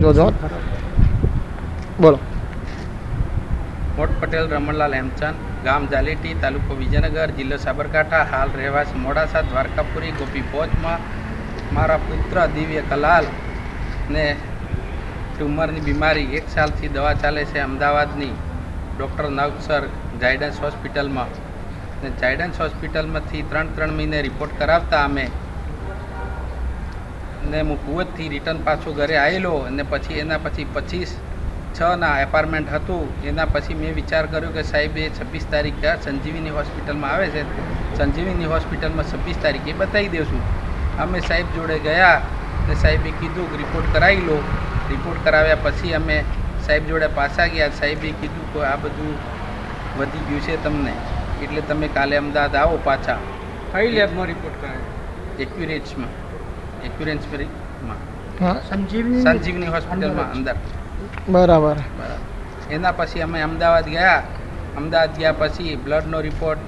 જોજો બોલો. કોટ પટેલ, રમણલાલ હેમચંદ, ગામ જાલેટી, તાલુકો વિજયનગર, જિલ્લો સાબરકાંઠા. હાલ રહેવાસી મોડાસા, દ્વારકાપુરી, ગોપી પહોંચમાં મારા પુત્ર દિવ્ય કલાલ ને ટ્યુમરની બીમારી. એક સાલથી દવા ચાલે છે અમદાવાદની. ડૉક્ટર નવસર જાયડન્સ હોસ્પિટલમાં. ને જાયડન્સ હોસ્પિટલમાંથી ત્રણ ત્રણ મહિને રિપોર્ટ કરાવતા અમે ને હું કુવતથી રિટર્ન પાછો ઘરે આવેલો અને પછી એના પછી પચીસ છના એપાર્ટમેન્ટ હતું. એના પછી મેં વિચાર કર્યો કે સાહેબ એ છવ્વીસ તારીખે સંજીવીની હોસ્પિટલમાં આવે છે. સંજીવીની હોસ્પિટલમાં છવ્વીસ તારીખે બતાવી દઈશું અમે સાહેબ જોડે ગયા ને સાહેબે કીધું કે રિપોર્ટ કરાવી લો. રિપોર્ટ કરાવ્યા પછી અમે સાહેબ જોડે પાછા ગયા. સાહેબે કીધું કે આ બધું વધી ગયું છે તમને. એટલે તમે કાલે અમદાવાદ આવો પાછા. કઈ લેબમાં રિપોર્ટ કરાયો? એક્યુરેન્સમાં હા. સંજીવની સંજીવની હોસ્પિટલમાં અંદર. બરાબર. બરાબર. એના પછી અમે અમદાવાદ ગયા. અમદાવાદ ગયા પછી બ્લડનો રિપોર્ટ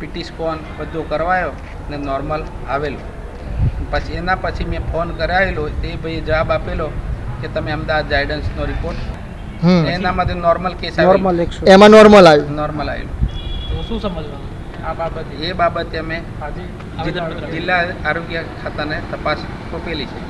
પીટી સ્કોન બધું કરવાયો ને નોર્મલ આવેલું. પછી એના પછી મેં ફોન કરાવેલો તે ભાઈએ જવાબ આપેલો કે તમે અમદાવાદ ગાઈડન્સનો રિપોર્ટ એના એનામાંથી નોર્મલ કેસ નોર્મલ એમાં નોર્મલ આવ્યું. નોર્મલ આવેલું તો શું સમજવાનું? એ બાબતે અમે જિલ્લા આરોગ્ય ખાતાને તપાસ સોંપેલી છે.